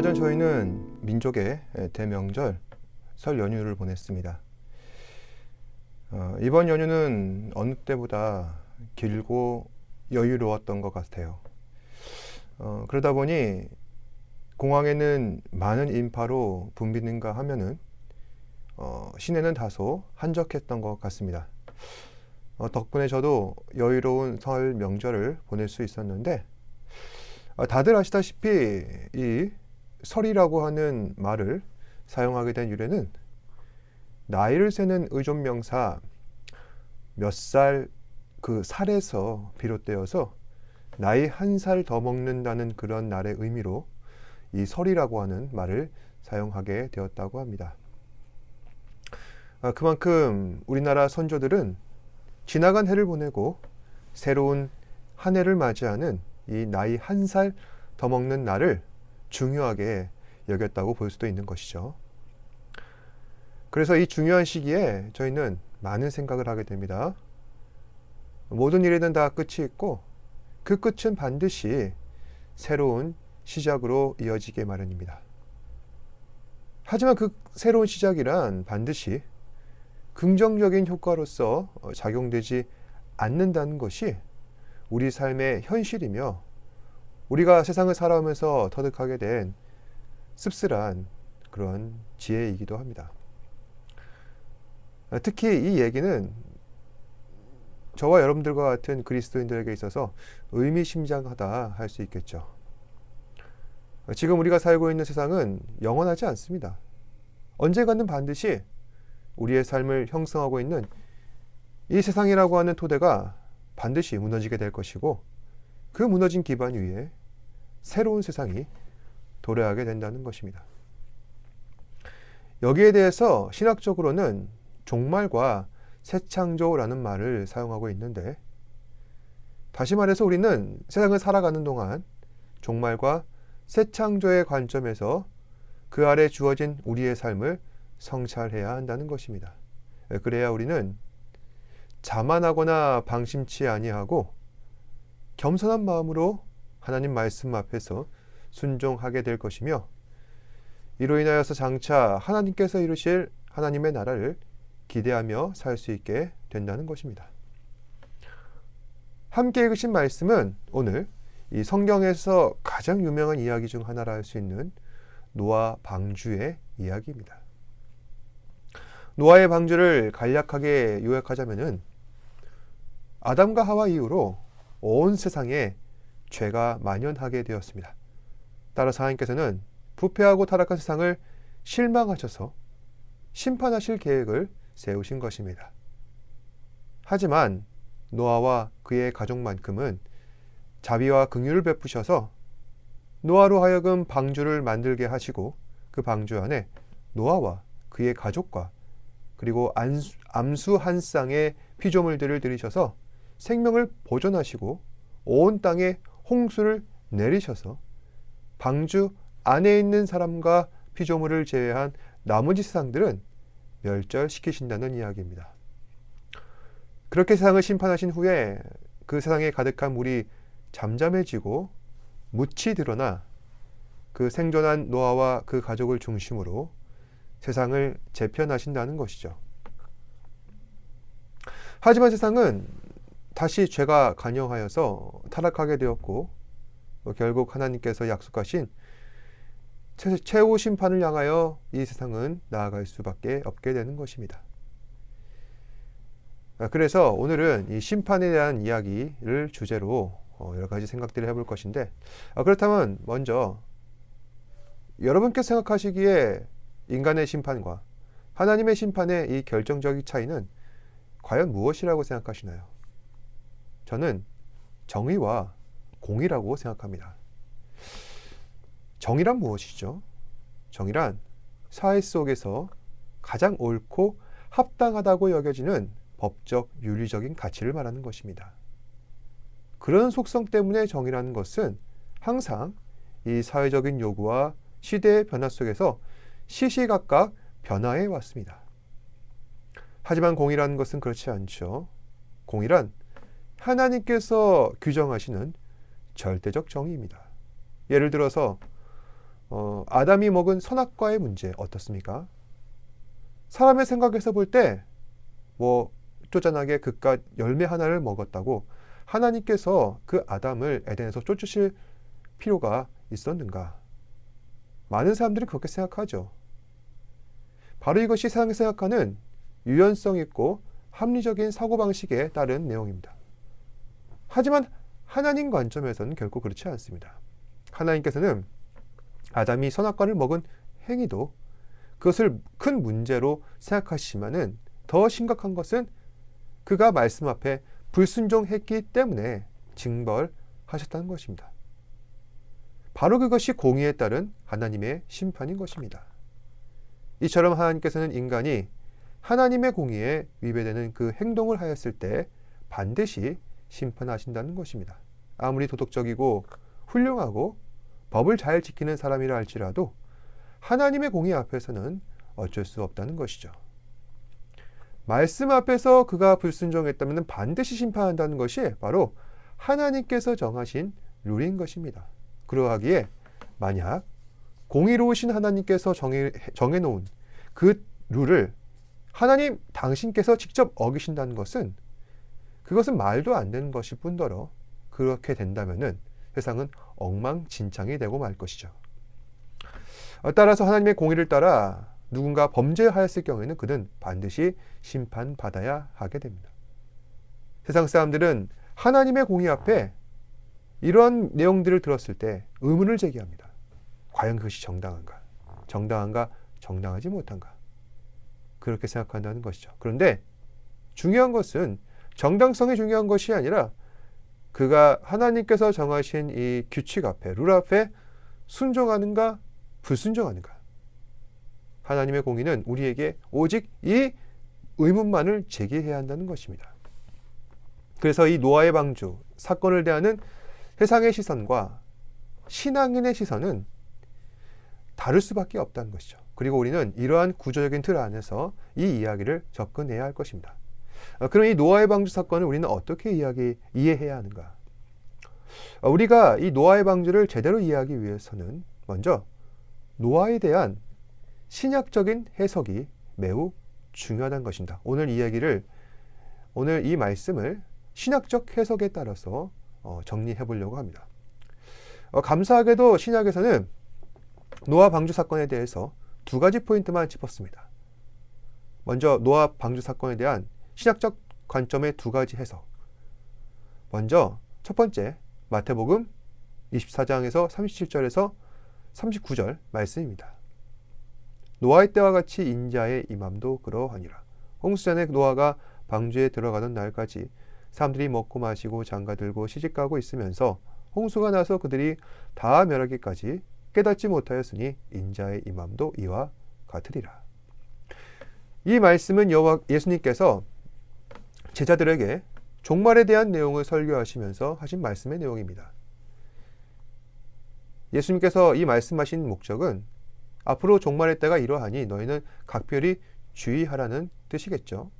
얼마 전 저희는 민족의 대명절 설 연휴를 보냈습니다. 어, 이번 연휴는 어느 때보다 길고 여유로웠던 것 같아요. 어, 그러다 보니 공항에는 많은 인파로 붐비는가 하면은 어, 시내는 다소 한적했던 것 같습니다. 어, 덕분에 저도 여유로운 설 명절을 보낼 수 있었는데 어, 다들 아시다시피 이 설이라고 하는 말을 사용하게 된 유래는 나이를 세는 의존 명사 몇 살 그 살에서 비롯되어서 나이 한 살 더 먹는다는 그런 날의 의미로 이 설이라고 하는 말을 사용하게 되었다고 합니다. 아, 그만큼 우리나라 선조들은 지나간 해를 보내고 새로운 한 해를 맞이하는 이 나이 한 살 더 먹는 날을 중요하게 여겼다고 볼 수도 있는 것이죠. 그래서 이 중요한 시기에 저희는 많은 생각을 하게 됩니다. 모든 일에는 다 끝이 있고 그 끝은 반드시 새로운 시작으로 이어지게 마련입니다. 하지만 그 새로운 시작이란 반드시 긍정적인 효과로서 작용되지 않는다는 것이 우리 삶의 현실이며 우리가 세상을 살아오면서 터득하게 된 씁쓸한 그런 지혜이기도 합니다. 특히 이 얘기는 저와 여러분들과 같은 그리스도인들에게 있어서 의미심장하다 할 수 있겠죠. 지금 우리가 살고 있는 세상은 영원하지 않습니다. 언젠가는 반드시 우리의 삶을 형성하고 있는 이 세상이라고 하는 토대가 반드시 무너지게 될 것이고 그 무너진 기반 위에 새로운 세상이 도래하게 된다는 것입니다. 여기에 대해서 신학적으로는 종말과 새창조라는 말을 사용하고 있는데 다시 말해서 우리는 세상을 살아가는 동안 종말과 새창조의 관점에서 그 아래 주어진 우리의 삶을 성찰해야 한다는 것입니다. 그래야 우리는 자만하거나 방심치 아니하고 겸손한 마음으로 하나님 말씀 앞에서 순종하게 될 것이며 이로 인하여서 장차 하나님께서 이루실 하나님의 나라를 기대하며 살 수 있게 된다는 것입니다. 함께 읽으신 말씀은 오늘 이 성경에서 가장 유명한 이야기 중 하나라 할 수 있는 노아 방주의 이야기입니다. 노아의 방주를 간략하게 요약하자면은 아담과 하와 이후로 온 세상에 죄가 만연하게 되었습니다. 따라서 하나님께서는 부패하고 타락한 세상을 실망하셔서 심판하실 계획을 세우신 것입니다. 하지만 노아와 그의 가족만큼은 자비와 긍휼을 베푸셔서 노아로 하여금 방주를 만들게 하시고 그 방주 안에 노아와 그의 가족과 그리고 안수, 암수 한 쌍의 피조물들을 들이셔서 생명을 보존하시고 온 땅에 홍수를 내리셔서 방주 안에 있는 사람과 피조물을 제외한 나머지 세상들은 멸절시키신다는 이야기입니다. 그렇게 세상을 심판하신 후에 그 세상에 가득한 물이 잠잠해지고 묻히 드러나 그 생존한 노아와 그 가족을 중심으로 세상을 재편하신다는 것이죠. 하지만 세상은 다시 죄가 간영하여서 타락하게 되었고 결국 하나님께서 약속하신 최후 심판을 향하여 이 세상은 나아갈 수밖에 없게 되는 것입니다. 아, 그래서 오늘은 이 심판에 대한 이야기를 주제로 어, 여러 가지 생각들을 해볼 것인데 아, 그렇다면 먼저 여러분께 생각하시기에 인간의 심판과 하나님의 심판의 이 결정적인 차이는 과연 무엇이라고 생각하시나요? 저는 정의와 공의라고 생각합니다. 정의란 무엇이죠? 정의란 사회 속에서 가장 옳고 합당하다고 여겨지는 법적 윤리적인 가치를 말하는 것입니다. 그런 속성 때문에 정의라는 것은 항상 이 사회적인 요구와 시대의 변화 속에서 시시각각 변화해 왔습니다. 하지만 공이라는 것은 그렇지 않죠. 공이란 하나님께서 규정하시는 절대적 정의입니다. 예를 들어서 어, 아담이 먹은 선악과의 문제 어떻습니까? 사람의 생각에서 볼 때 뭐 쪼잔하게 그깟 열매 하나를 먹었다고 하나님께서 그 아담을 에덴에서 쫓으실 필요가 있었는가? 많은 사람들이 그렇게 생각하죠. 바로 이것이 세상이 생각하는 유연성 있고 합리적인 사고방식에 따른 내용입니다. 하지만 하나님 관점에서는 결코 그렇지 않습니다. 하나님께서는 아담이 선악과를 먹은 행위도 그것을 큰 문제로 생각하시지만은 더 심각한 것은 그가 말씀 앞에 불순종했기 때문에 징벌하셨다는 것입니다. 바로 그것이 공의에 따른 하나님의 심판인 것입니다. 이처럼 하나님께서는 인간이 하나님의 공의에 위배되는 그 행동을 하였을 때 반드시 심판하신다는 것입니다. 아무리 도덕적이고 훌륭하고 법을 잘 지키는 사람이라 할지라도 하나님의 공의 앞에서는 어쩔 수 없다는 것이죠. 말씀 앞에서 그가 불순종했다면 반드시 심판한다는 것이 바로 하나님께서 정하신 룰인 것입니다. 그러하기에 만약 공의로우신 하나님께서 정해, 정해놓은 그 룰을 하나님 당신께서 직접 어기신다는 것은 그것은 말도 안 되는 것일 뿐더러 그렇게 된다면은 세상은 엉망진창이 되고 말 것이죠. 따라서 하나님의 공의를 따라 누군가 범죄하였을 경우에는 그는 반드시 심판받아야 하게 됩니다. 세상 사람들은 하나님의 공의 앞에 이러한 내용들을 들었을 때 의문을 제기합니다. 과연 그것이 정당한가? 정당한가? 정당하지 못한가? 그렇게 생각한다는 것이죠. 그런데 중요한 것은 정당성이 중요한 것이 아니라 그가 하나님께서 정하신 이 규칙 앞에, 룰 앞에 순종하는가, 불순종하는가. 하나님의 공의는 우리에게 오직 이 의문만을 제기해야 한다는 것입니다. 그래서 이 노아의 방주 사건을 대하는 세상의 시선과 신앙인의 시선은 다를 수밖에 없다는 것이죠. 그리고 우리는 이러한 구조적인 틀 안에서 이 이야기를 접근해야 할 것입니다. 어, 그럼 이 노아의 방주 사건을 우리는 어떻게 이야기, 이해해야 하는가? 어, 우리가 이 노아의 방주를 제대로 이해하기 위해서는 먼저 노아에 대한 신약적인 해석이 매우 중요하다는 것입니다. 오늘 이야기를 오늘 이 말씀을 신학적 해석에 따라서 어, 정리해 보려고 합니다. 어, 감사하게도 신약에서는 노아 방주 사건에 대해서 두 가지 포인트만 짚었습니다. 먼저 노아 방주 사건에 대한 신학적 관점의 두 가지 해석. 먼저 첫 번째 마태복음 24장에서 37절에서 39절 말씀입니다. 노아의 때와 같이 인자의 임함도 그러하니라. 홍수전에 노아가 방주에 들어가던 날까지 사람들이 먹고 마시고 장가 들고 시집 가고 있으면서 홍수가 나서 그들이 다 멸하기까지 깨닫지 못하였으니 인자의 임함도 이와 같으리라. 이 말씀은 여호와 예수님께서 제자들에게 종말에 대한 내용을 설교하시면서 하신 말씀의 내용입니다. 예수님께서 이 말씀하신 목적은 앞으로 종말의 때가 이러하니 너희는 각별히 주의하라는 뜻이겠죠.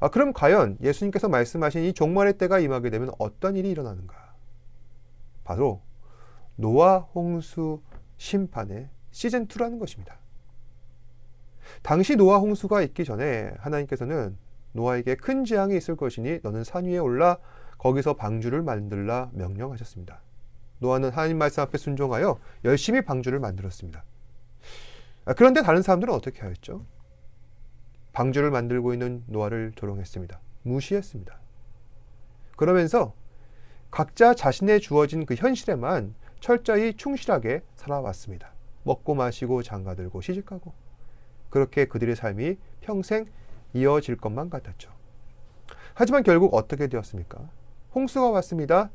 아, 그럼 과연 예수님께서 말씀하신 이 종말의 때가 임하게 되면 어떤 일이 일어나는가? 바로 노아 홍수 심판의 시즌 2라는 것입니다. 당시 노아 홍수가 있기 전에 하나님께서는 노아에게 큰 재앙이 있을 것이니 너는 산 위에 올라 거기서 방주를 만들라 명령하셨습니다. 노아는 하나님 말씀 앞에 순종하여 열심히 방주를 만들었습니다. 아, 그런데 다른 사람들은 어떻게 하였죠? 방주를 만들고 있는 노아를 조롱했습니다. 무시했습니다. 그러면서 각자 자신의 주어진 그 현실에만 철저히 충실하게 살아왔습니다. 먹고 마시고 장가들고 시집가고 그렇게 그들의 삶이 평생 이어질 것만 같았죠. 하지만 결국 어떻게 되었습니까? 홍수가 왔습니다.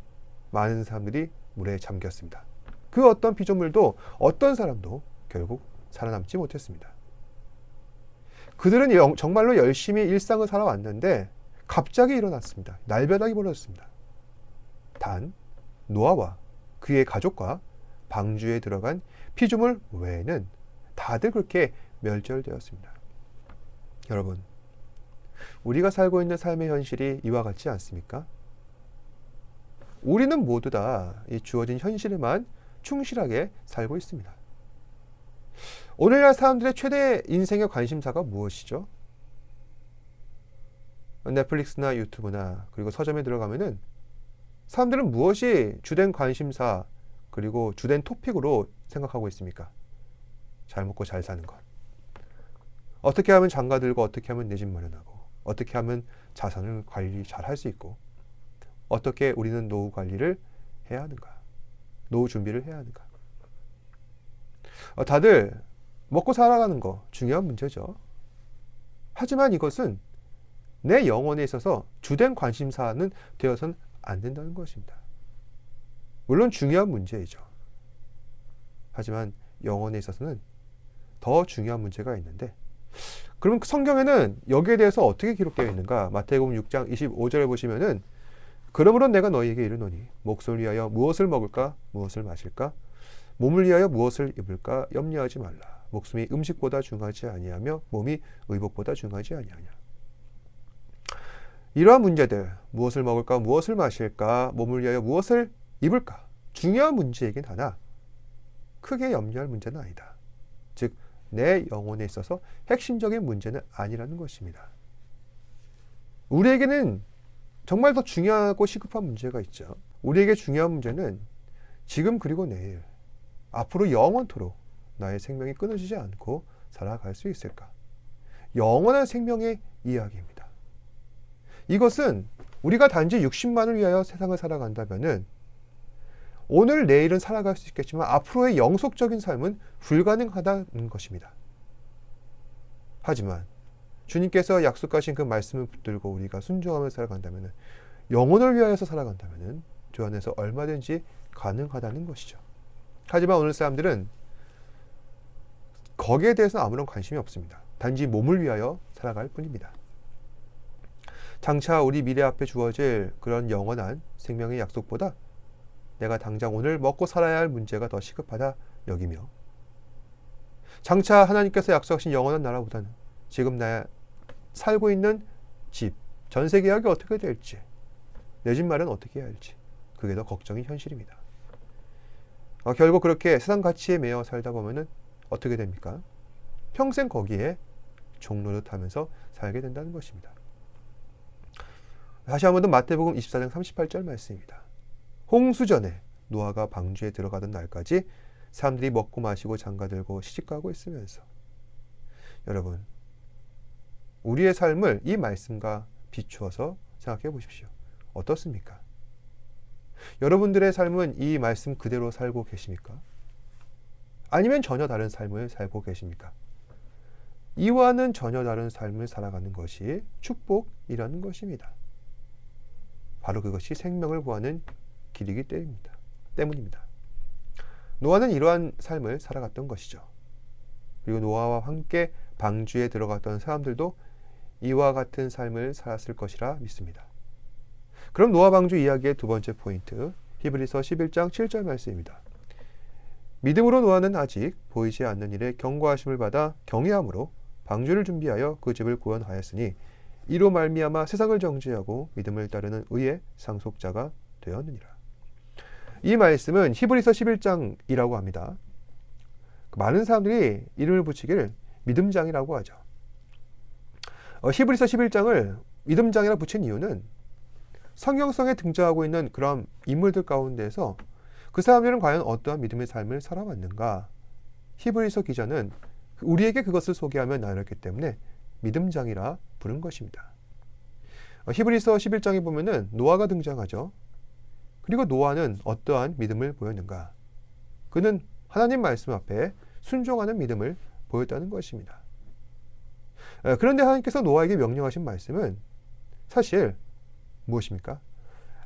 많은 사람들이 물에 잠겼습니다. 그 어떤 피조물도 어떤 사람도 결국 살아남지 못했습니다. 그들은 정말로 열심히 일상을 살아왔는데 갑자기 일어났습니다. 날벼락이 벌어졌습니다. 단 노아와 그의 가족과 방주에 들어간 피조물 외에는 다들 그렇게 멸절되었습니다. 여러분, 우리가 살고 있는 삶의 현실이 이와 같지 않습니까? 우리는 모두 다 이 주어진 현실에만 충실하게 살고 있습니다. 오늘날 사람들의 최대 인생의 관심사가 무엇이죠? 넷플릭스나 유튜브나 그리고 서점에 들어가면은 사람들은 무엇이 주된 관심사 그리고 주된 토픽으로 생각하고 있습니까? 잘 먹고 잘 사는 것. 어떻게 하면 장가 들고 어떻게 하면 내 집 마련하고 어떻게 하면 자산을 관리 잘 할 수 있고 어떻게 우리는 노후 관리를 해야 하는가? 노후 준비를 해야 하는가? 어, 다들 먹고 살아가는 거 중요한 문제죠. 하지만 이것은 내 영혼에 있어서 주된 관심사는 되어서는 안 된다는 것입니다. 물론 중요한 문제이죠. 하지만 영혼에 있어서는 더 중요한 문제가 있는데 그러면 그 성경에는 여기에 대해서 어떻게 기록되어 있는가? 마태복음 6장 25절에 보시면은 그러므로 내가 너희에게 이르노니 목숨을 위하여 무엇을 먹을까 무엇을 마실까 몸을 위하여 무엇을 입을까 염려하지 말라. 목숨이 음식보다 중하지 아니하며 몸이 의복보다 중하지 아니하냐. 이러한 문제들 무엇을 먹을까 무엇을 마실까 몸을 위하여 무엇을 입을까 중요한 문제이긴 하나 크게 염려할 문제는 아니다. 즉 내 영혼에 있어서 핵심적인 문제는 아니라는 것입니다. 우리에게는 정말 더 중요하고 시급한 문제가 있죠. 우리에게 중요한 문제는 지금 그리고 내일 앞으로 영원토록 나의 생명이 끊어지지 않고 살아갈 수 있을까? 영원한 생명의 이야기입니다. 이것은 우리가 단지 60만을 위하여 세상을 살아간다면은 오늘 내일은 살아갈 수 있겠지만 앞으로의 영속적인 삶은 불가능하다는 것입니다. 하지만 주님께서 약속하신 그 말씀을 붙들고 우리가 순종하며 살아간다면 영혼을 위하여서 살아간다면 주 안에서 얼마든지 가능하다는 것이죠. 하지만 오늘 사람들은 거기에 대해서는 아무런 관심이 없습니다. 단지 몸을 위하여 살아갈 뿐입니다. 장차 우리 미래 앞에 주어질 그런 영원한 생명의 약속보다 내가 당장 오늘 먹고 살아야 할 문제가 더 시급하다 여기며 장차 하나님께서 약속하신 영원한 나라보다는 지금 나 살고 있는 집, 전세 계약이 어떻게 될지, 내 집 마련 어떻게 해야 할지 그게 더 걱정이 현실입니다. 어, 결국 그렇게 세상 가치에 매여 살다 보면은 어떻게 됩니까? 평생 거기에 종로를 하면서 살게 된다는 것입니다. 다시 한 번 더 마태복음 24장 38절 말씀입니다. 홍수전에 노아가 방주에 들어가던 날까지 사람들이 먹고 마시고 장가들고 시집가고 있으면서 여러분 우리의 삶을 이 말씀과 비추어서 생각해 보십시오. 어떻습니까? 여러분들의 삶은 이 말씀 그대로 살고 계십니까? 아니면 전혀 다른 삶을 살고 계십니까? 이와는 전혀 다른 삶을 살아가는 것이 축복이라는 것입니다. 바로 그것이 생명을 구하는 길이기 때문입니다. 때문입니다. 노아는 이러한 삶을 살아갔던 것이죠. 그리고 노아와 함께 방주에 들어갔던 사람들도 이와 같은 삶을 살았을 것이라 믿습니다. 그럼 노아 방주 이야기의 두 번째 포인트, 히브리서 11장 7절 말씀입니다. 믿음으로 노아는 아직 보이지 않는 일에 경고하심을 받아 경외함으로 방주를 준비하여 그 집을 구원하였으니 이로 말미암아 세상을 정죄하고 믿음을 따르는 의의 상속자가 되었느니라. 이 말씀은 히브리서 11장이라고 합니다. 많은 사람들이 이름을 붙이기를 믿음장이라고 하죠. 어, 히브리서 11장을 믿음장이라 붙인 이유는 성경성에 등장하고 있는 그런 인물들 가운데서 그 사람들은 과연 어떠한 믿음의 삶을 살아왔는가? 히브리서 기자는 우리에게 그것을 소개하며 나눴기 때문에 믿음장이라 부른 것입니다. 어, 히브리서 11장에 보면은 노아가 등장하죠. 그리고 노아는 어떠한 믿음을 보였는가? 그는 하나님 말씀 앞에 순종하는 믿음을 보였다는 것입니다. 어, 그런데 하나님께서 노아에게 명령하신 말씀은 사실 무엇입니까?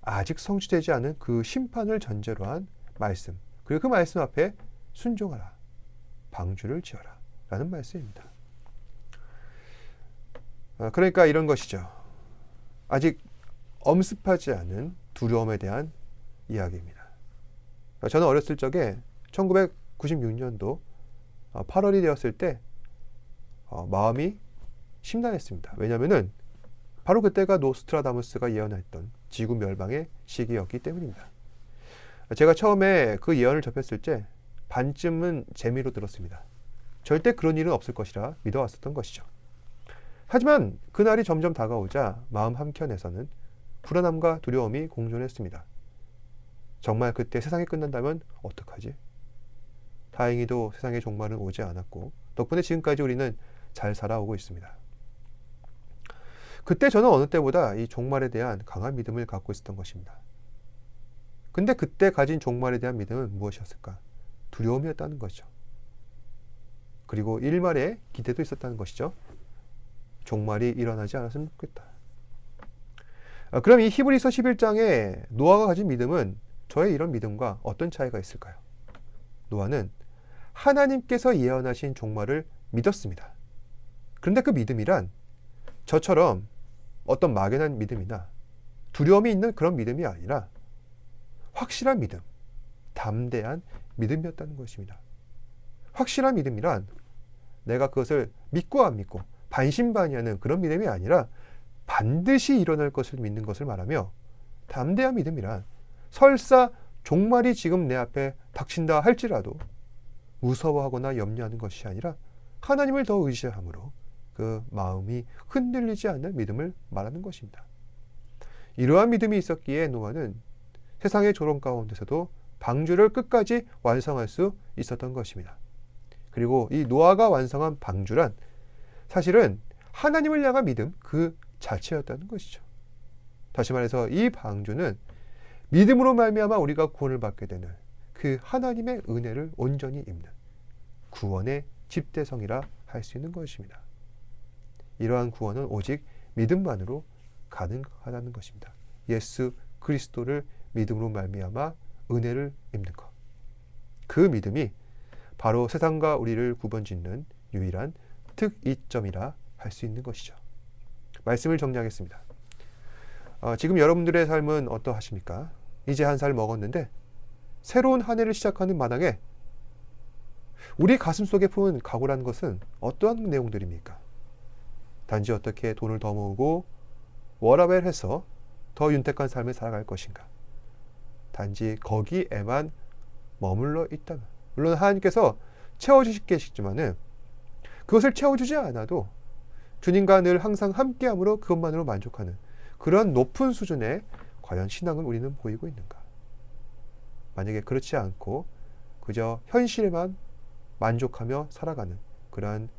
아직 성취되지 않은 그 심판을 전제로 한 말씀. 그리고 그 말씀 앞에 순종하라. 방주를 지어라. 라는 말씀입니다. 어, 그러니까 이런 것이죠. 아직 엄습하지 않은 두려움에 대한 이야기입니다. 그러니까 저는 어렸을 적에 1996년도 8월이 어, 되었을 때 어, 마음이 심란했습니다. 왜냐하면은 바로 그때가 노스트라다무스가 예언했던 지구 멸망의 시기였기 때문입니다. 제가 처음에 그 예언을 접했을 때 반쯤은 재미로 들었습니다. 절대 그런 일은 없을 것이라 믿어왔었던 것이죠. 하지만 그날이 점점 다가오자 마음 한켠에서는 불안함과 두려움이 공존했습니다. 정말 그때 세상이 끝난다면 어떡하지? 다행히도 세상의 종말은 오지 않았고 덕분에 지금까지 우리는 잘 살아오고 있습니다. 그때 저는 어느 때보다 이 종말에 대한 강한 믿음을 갖고 있었던 것입니다. 근데 그때 가진 종말에 대한 믿음은 무엇이었을까? 두려움이었다는 거죠. 그리고 일말의 기대도 있었다는 것이죠. 종말이 일어나지 않았으면 좋겠다. 아, 그럼 이 히브리서 11장에 노아가 가진 믿음은 저의 이런 믿음과 어떤 차이가 있을까요? 노아는 하나님께서 예언하신 종말을 믿었습니다. 그런데 그 믿음이란 저처럼 어떤 막연한 믿음이나 두려움이 있는 그런 믿음이 아니라 확실한 믿음, 담대한 믿음이었다는 것입니다. 확실한 믿음이란 내가 그것을 믿고 안 믿고 반신반의하는 그런 믿음이 아니라 반드시 일어날 것을 믿는 것을 말하며 담대한 믿음이란 설사 종말이 지금 내 앞에 닥친다 할지라도 무서워하거나 염려하는 것이 아니라 하나님을 더 의지함으로 그 마음이 흔들리지 않는 믿음을 말하는 것입니다. 이러한 믿음이 있었기에 노아는 세상의 조롱 가운데서도 방주를 끝까지 완성할 수 있었던 것입니다. 그리고 이 노아가 완성한 방주란 사실은 하나님을 향한 믿음 그 자체였다는 것이죠. 다시 말해서 이 방주는 믿음으로 말미암아 우리가 구원을 받게 되는 그 하나님의 은혜를 온전히 입는 구원의 집대성이라 할 수 있는 것입니다. 이러한 구원은 오직 믿음만으로 가능하다는 것입니다. 예수 그리스도를 믿음으로 말미암아 은혜를 입는 것. 그 믿음이 바로 세상과 우리를 구분짓는 유일한 특이점이라 할 수 있는 것이죠. 말씀을 정리하겠습니다. 어, 지금 여러분들의 삶은 어떠하십니까? 이제 한 살 먹었는데 새로운 한 해를 시작하는 마당에 우리 가슴 속에 품은 각오라는 것은 어떠한 내용들입니까? 단지 어떻게 돈을 더 모으고 워라벨 해서 더 윤택한 삶을 살아갈 것인가? 단지 거기에만 머물러 있다면 물론 하나님께서 채워주시겠지만은 그것을 채워주지 않아도 주님과 늘 항상 함께함으로 그것만으로 만족하는 그런 높은 수준의 과연 신앙을 우리는 보이고 있는가? 만약에 그렇지 않고 그저 현실에만 만족하며 살아가는 그러한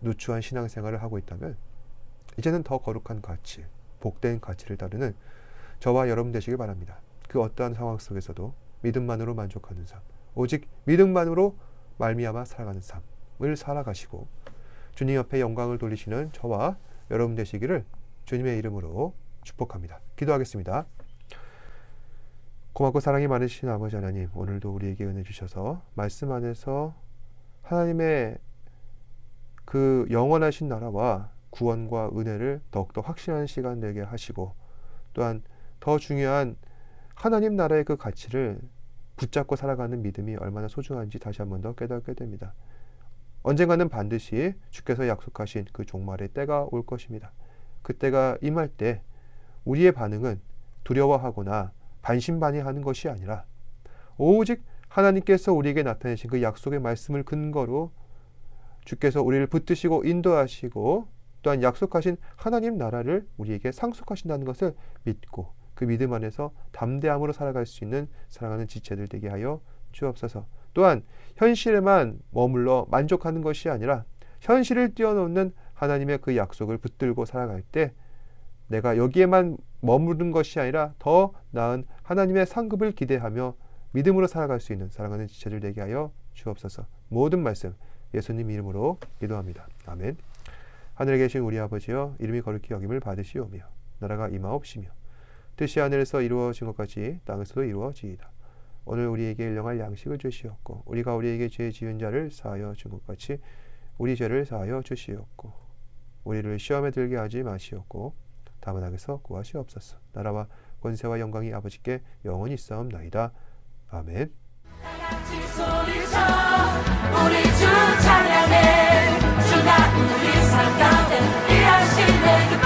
누추한 신앙생활을 하고 있다면 이제는 더 거룩한 가치, 복된 가치를 따르는 저와 여러분 되시길 바랍니다. 그 어떠한 상황 속에서도 믿음만으로 만족하는 삶, 오직 믿음만으로 말미암아 살아가는 삶을 살아가시고 주님 옆에 영광을 돌리시는 저와 여러분 되시기를 주님의 이름으로 축복합니다. 기도하겠습니다. 고맙고 사랑이 많으신 아버지 하나님, 오늘도 우리에게 은혜 주셔서 말씀 안에서 하나님의 그 영원하신 나라와 구원과 은혜를 더욱더 확신한 시간 되게 하시고 또한 더 중요한 하나님 나라의 그 가치를 붙잡고 살아가는 믿음이 얼마나 소중한지 다시 한 번 더 깨닫게 됩니다. 언젠가는 반드시 주께서 약속하신 그 종말의 때가 올 것입니다. 그때가 임할 때 우리의 반응은 두려워하거나 반신반의하는 것이 아니라 오직 하나님께서 우리에게 나타내신 그 약속의 말씀을 근거로 주께서 우리를 붙드시고 인도하시고 또한 약속하신 하나님 나라를 우리에게 상속하신다는 것을 믿고 그 믿음 안에서 담대함으로 살아갈 수 있는 사랑하는 지체들 되게 하여 주옵소서. 또한 현실에만 머물러 만족하는 것이 아니라 현실을 뛰어넘는 하나님의 그 약속을 붙들고 살아갈 때 내가 여기에만 머무른 것이 아니라 더 나은 하나님의 상급을 기대하며 믿음으로 살아갈 수 있는 사랑하는 지체들 되게 하여 주옵소서. 모든 말씀 예수님 이름으로 기도합니다. 아멘. 하늘에 계신 우리 아버지여 이름이 거룩히 여김을 받으시오며 나라가 임하옵시며 뜻이 하늘에서 이루어진 것 같이 땅에서도 이루어지이다. 오늘 우리에게 일용할 양식을 주시옵고 우리가 우리에게 죄 지은 자를 사하여 준 것 같이 우리 죄를 사하여 주시옵고 우리를 시험에 들게 하지 마시옵고 다만 악에서 구하시옵소서. 나라와 권세와 영광이 아버지께 영원히 있사옵나이다. 아멘. 우리 주 찬양해 주가 우리 삶 가운데